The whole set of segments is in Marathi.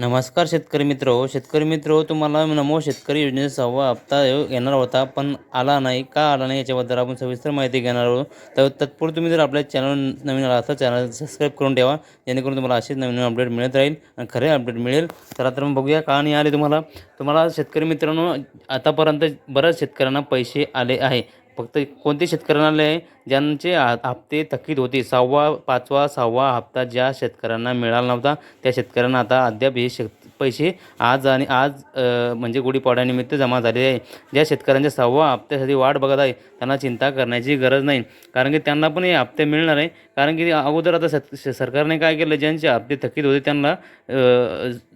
नमस्कार शेतकरी मित्र. हो शेतकरी मित्र हो तुम्हाला नमो शेतकरी योजनेचा सहावा हप्ता येऊ- येणार होता पण आला नाही. का आला नाही याच्याबद्दल आपण सविस्तर माहिती घेणार आहोत. तर तत्पूर्वी तुम्ही जर आपल्या चॅनल नवीन आला तर चॅनल सबस्क्राईब करून ठेवा जेणेकरून तुम्हाला असेच नवीन नवीन अपडेट मिळत राहील आणि खरे अपडेट मिळेल. चला तर मग बघूया का नाही आले तुम्हाला. तुम्हाला शेतकरी मित्रांनो आतापर्यंत बऱ्याच शेतकऱ्यांना पैसे आले आहे. फक्त कोणते शेतकऱ्यांना आहे ज्यांचे हप्ते थकीत होते? सहावा पाचवा सहावा हप्ता ज्या शेतकऱ्यांना मिळाला नव्हता त्या शेतकऱ्यांना आता अद्याप हे शेत पैसे आज आणि आज म्हणजे गुढीपाड्यानिमित्त जमा झालेले आहे. ज्या शेतकऱ्यांच्या सहावा हप्त्यासाठी वाट बघत आहे त्यांना चिंता करण्याची गरज नाही. कारण की त्यांना पण हे हप्ते मिळणार आहे. कारण की अगोदर आता सत सरकारने काय केलं ज्यांचे हप्ते थकीत होते त्यांना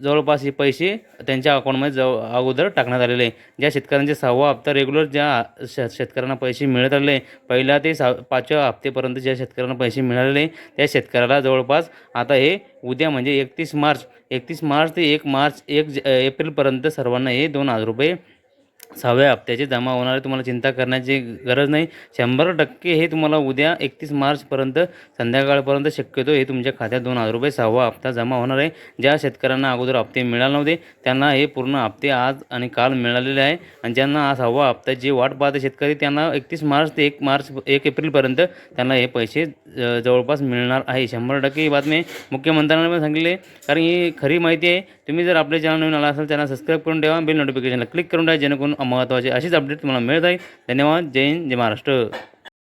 जवळपास हे पैसे त्यांच्या अकाउंटमध्ये जव अगोदर टाकण्यात आलेले आहे. ज्या शेतकऱ्यांचे सहावा हप्ता रेग्युलर ज्या श शेतकऱ्यांना पैसे मिळत आले पहिल्या ते सहा पाचव्या हप्तेपर्यंत ज्या शेतकऱ्यांना पैसे मिळालेले त्या शेतकऱ्याला जवळपास आता हे उद्या म्हणजे एकतीस मार्च एकतीस मार्च ते एक मार्च एक ज- एप्रिलपर्यंत सर्वांना हे दोन हजार रुपये सहाव्या हप्त्याचे जमा होणार आहे. तुम्हाला चिंता करण्याची गरज नाही. शंभर टक्के हे तुम्हाला उद्या एकतीस मार्चपर्यंत संध्याकाळपर्यंत शक्यतो हे तुमच्या खात्यात दोन हजार रुपये सहावा हप्ता जमा होणार आहे. ज्या शेतकऱ्यांना अगोदर हप्ते मिळाले नव्हते त्यांना हे पूर्ण हप्ते आज आणि काल मिळालेले आहे. आणि ज्यांना आज सहावा हप्ता जे वाट पाहते शेतकरी त्यांना एकतीस मार्च ते एक मार्च एक एप्रिलपर्यंत त्यांना हे पैसे जवळपास मिळणार आहे. शंभर टक्के ही बातमी मुख्यमंत्र्यांना पण सांगितले कारण ही खरी माहिती आहे. तुम्ही जर आपल्या चॅनल नवीन आला असाल चॅनल सबस्क्राईब करून ठेवा. बेल नोटिफिकेशनला क्लिक करून ठेवा जेणेकरून महत्त्वाचे अशीच अपडेट तुम्हाला मिळत आहे. धन्यवाद. जय हिंद जय महाराष्ट्र.